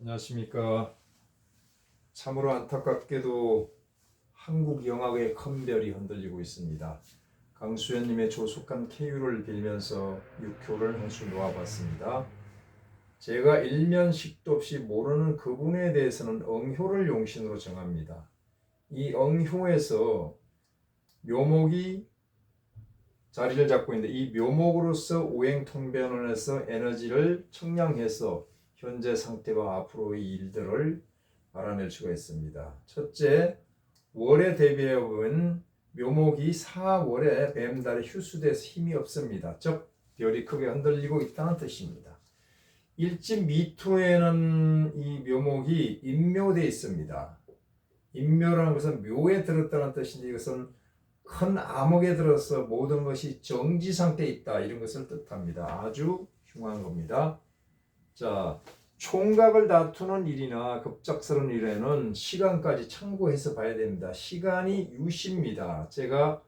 안녕하십니까. 참으로 안타깝게도 한국 영화의 큰 별이 흔들리고 있습니다. 강수현님의 조속한 쾌유를 빌면서 6효를 한 수 놓아봤습니다. 제가 일면식도 없이 모르는 그분에 대해서는 응효를 용신으로 정합니다. 이 응효에서 묘목이 자리를 잡고 있는데 이 묘목으로서 오행통변원에서 에너지를 청량해서 현재 상태와 앞으로의 일들을 알아낼 수가 있습니다. 첫째, 월에 대비해 보면 묘목이 4월에 뱀달에 휴수돼서 힘이 없습니다. 즉 별이 크게 흔들리고 있다는 뜻입니다. 일진 미토에는 이 묘목이 인묘돼 있습니다. 인묘라는 것은 묘에 들었다는 뜻인데 이것은 큰 암흑에 들어서 모든 것이 정지 상태에 있다 이런 것을 뜻합니다. 아주 흉한 겁니다. 자, 총각을 다투는 일이나 급작스러운 일에는 시간까지 참고해서 봐야 됩니다. 시간이 유시입니다. 제가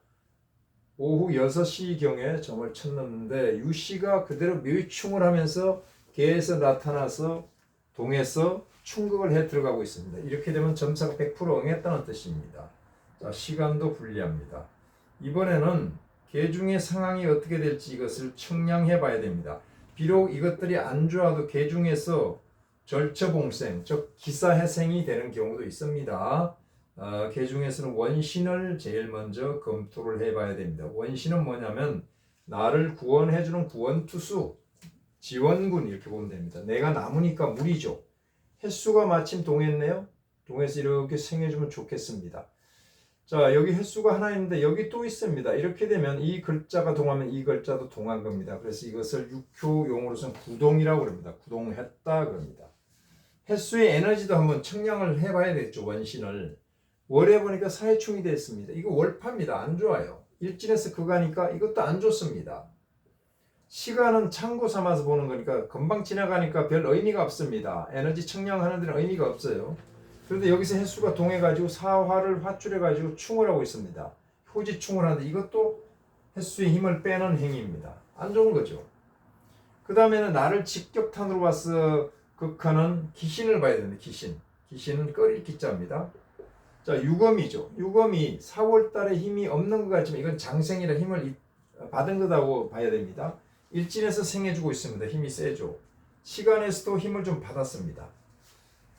오후 6시경에 점을 쳤는데 유시가 그대로 묘충을 하면서 개에서 나타나서 동에서 충격을 해 들어가고 있습니다. 이렇게 되면 점사가 100% 응했다는 뜻입니다. 자, 시간도 불리합니다. 이번에는 개 중의 상황이 어떻게 될지 이것을 청량해 봐야 됩니다. 비록 이것들이 안 좋아도 개 중에서 절처봉생, 즉 기사회생이 되는 경우도 있습니다. 어, 개 중에서는 원신을 제일 먼저 검토를 해봐야 됩니다. 원신은 뭐냐면 나를 구원해주는 구원투수, 지원군 이렇게 보면 됩니다. 내가 남으니까 물이죠. 횟수가 마침 동했네요. 동해서 이렇게 생해주면 좋겠습니다. 자, 여기 횟수가 하나 있는데 여기 또 있습니다. 이렇게 되면 이 글자가 동하면 이 글자도 동한 겁니다. 그래서 이것을 육효 용어로서는 구동이라고 합니다. 구동했다 그럽니다. 횟수의 에너지도 한번 청량을 해봐야 되겠죠. 원신을. 월에 보니까 사회충이 됐습니다. 이거 월파입니다. 안 좋아요. 일진에서 그가니까 이것도 안 좋습니다. 시간은 참고 삼아서 보는 거니까 금방 지나가니까 별 의미가 없습니다. 에너지 청량하는 데는 의미가 없어요. 그런데 여기서 횟수가 동해가지고 사화를 화출해가지고 충을 하고 있습니다. 효지충을 하는데 이것도 횟수의 힘을 빼는 행위입니다. 안 좋은 거죠. 그 다음에는 나를 직격탄으로 봐서 극하는 기신을 봐야 됩니다. 기신. 기신은 끓일 기자입니다. 자, 유검이죠. 유검이 4월 달에 힘이 없는 것 같지만 이건 장생이라 힘을 이- 받은 거다고 봐야 됩니다. 일진에서 생해주고 있습니다. 힘이 세죠. 시간에서도 힘을 좀 받았습니다.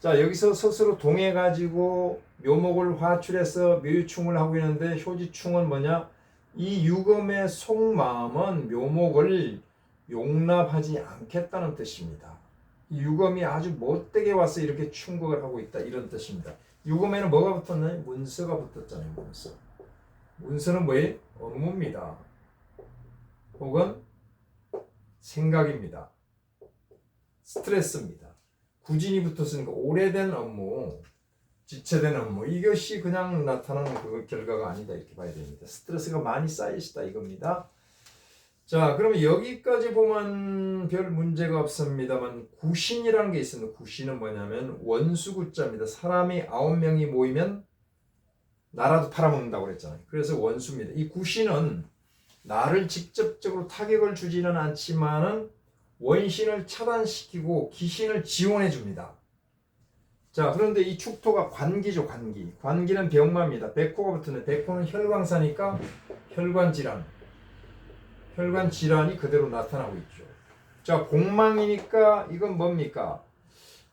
자 여기서 스스로 동해 가지고 묘목을 화출해서 묘유충을 하고 있는데 효지충은 뭐냐? 이 유검의 속마음은 묘목을 용납하지 않겠다는 뜻입니다. 이 유검이 아주 못되게 와서 이렇게 충격을 하고 있다 이런 뜻입니다. 유검에는 뭐가 붙었나요? 문서가 붙었잖아요. 문서. 문서는 뭐예요? 업무입니다. 혹은 생각입니다. 스트레스입니다. 구진이 붙었으니까 오래된 업무, 지체된 업무 이것이 그냥 나타나는 그 결과가 아니다 이렇게 봐야 됩니다. 스트레스가 많이 쌓이시다 이겁니다. 자, 그러면 여기까지 보면 별 문제가 없습니다만 구신이라는 게 있습니다. 구신은 뭐냐면 원수구자입니다. 사람이 아홉 명이 모이면 나라도 팔아먹는다고 그랬잖아요. 그래서 원수입니다. 이 구신은 나를 직접적으로 타격을 주지는 않지만은 원신을 차단시키고 기신을 지원해 줍니다. 자, 그런데 이 축토가 관기죠, 관기. 관기는 병마입니다. 백호가 붙는 백호는 혈광사니까 혈관 질환. 혈관 질환이 그대로 나타나고 있죠. 자, 공망이니까 이건 뭡니까?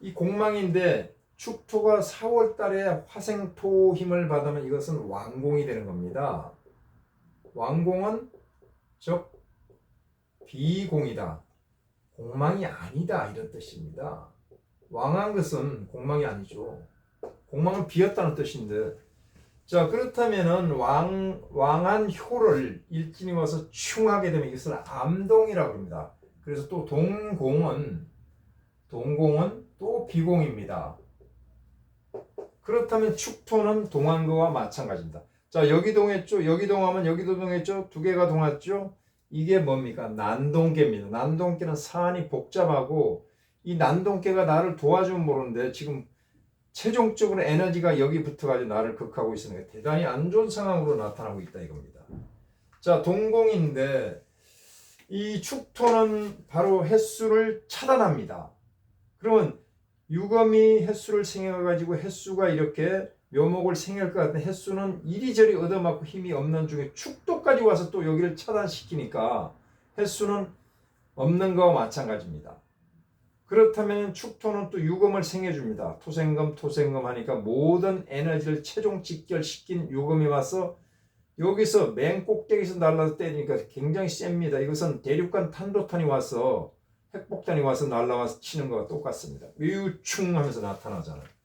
이 공망인데 축토가 4월 달에 화생토 힘을 받으면 이것은 왕공이 되는 겁니다. 왕공은 즉 비공이다. 공망이 아니다 이런 뜻입니다. 왕한 것은 공망이 아니죠. 공망은 비었다는 뜻인데 자 그렇다면은 왕 왕한 효를 일진이 와서 충하게 되면 이것을 암동이라고 합니다. 그래서 또 동공은 동공은 또 비공입니다. 그렇다면 축토는 동한 거와 마찬가지입니다. 자 여기 동했죠. 여기 동하면 여기도 동했죠. 두 개가 동했죠. 이게 뭡니까? 난동계입니다. 난동계는 사안이 복잡하고 이 난동계가 나를 도와주면 모르는데 지금 최종적으로 에너지가 여기 붙어가지고 나를 극하고 있으니까 대단히 안 좋은 상황으로 나타나고 있다 이겁니다. 자 동공인데 이 축토는 바로 횟수를 차단합니다. 그러면 유검이 횟수를 생겨가지고 횟수가 이렇게 묘목을 생길 것 같은 횟수는 이리저리 얻어맞고 힘이 없는 중에 축도까지 와서 또 여기를 차단시키니까 횟수는 없는 거와 마찬가지입니다. 그렇다면 축토는 또 유검을 생겨줍니다. 토생금, 토생금 하니까 모든 에너지를 최종 직결시킨 유검이 와서 여기서 맨 꼭대기에서 날라서 때리니까 굉장히 셉니다. 이것은 대륙간 탄도탄이 와서 핵폭탄이 와서 날라와서 치는 거와 똑같습니다. 위우충 하면서 나타나잖아요.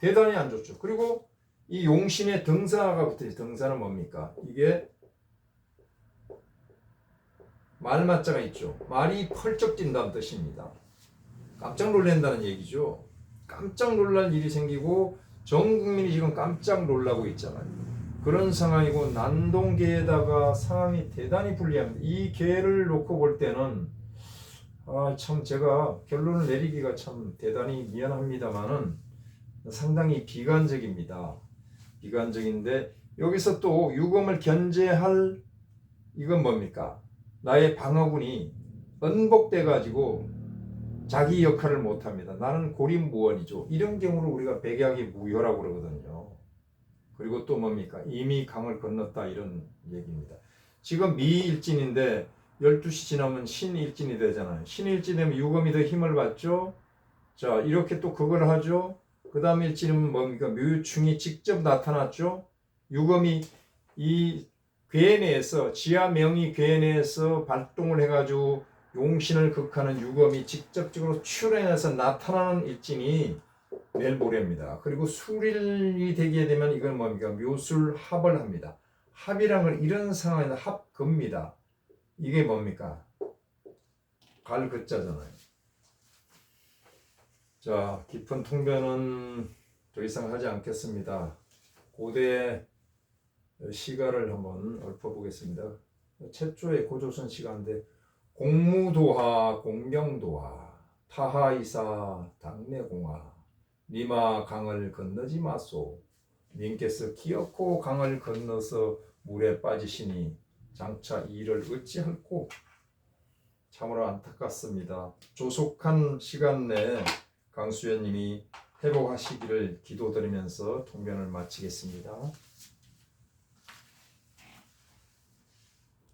대단히 안 좋죠. 그리고 이 용신의 등사가 붙어있어요. 등사는 뭡니까? 이게 말맞자가 있죠. 말이 펄쩍 뛴다는 뜻입니다. 깜짝 놀란다는 얘기죠. 깜짝 놀랄 일이 생기고 전 국민이 지금 깜짝 놀라고 있잖아요. 그런 상황이고 난동계에다가 상황이 대단히 불리합니다. 이 계를 놓고 볼 때는 아 참 제가 결론을 내리기가 참 대단히 미안합니다만은 상당히 비관적입니다. 비관적인데 여기서 또 유검을 견제할 이건 뭡니까? 나의 방어군이 은복돼 가지고 자기 역할을 못 합니다. 나는 고립무원이죠. 이런 경우를 우리가 백약이 무효라고 그러거든요. 그리고 또 뭡니까? 이미 강을 건넜다 이런 얘기입니다. 지금 미일진인데 12시 지나면 신일진이 되잖아요. 신일진 되면 유검이 더 힘을 받죠. 자 이렇게 또 그걸 하죠. 그 다음 일진은 뭡니까? 묘충이 직접 나타났죠. 유검이 이 괴내에서 지하명이 괴내에서 발동을 해가지고 용신을 극하는 유검이 직접적으로 출현해서 나타나는 일진이 내일 모레입니다. 그리고 술일이 되게 되면 이건 뭡니까? 묘술 합을 합니다. 합이란 건 이런 상황에서 합급니다. 이게 뭡니까? 갈급자잖아요. 자, 깊은 통변은 더 이상 하지 않겠습니다. 고대 시가를 한번 읊어보겠습니다. 최초의 고조선 시가인데 공무도하 공명도하 타하이사 당내공하 니마 강을 건너지 마소 님께서 기어코 강을 건너서 물에 빠지시니 장차 이를 어찌할꼬 참으로 안타깝습니다. 조속한 시간 내에 강수연님이 회복하시기를 기도드리면서 통변을 마치겠습니다.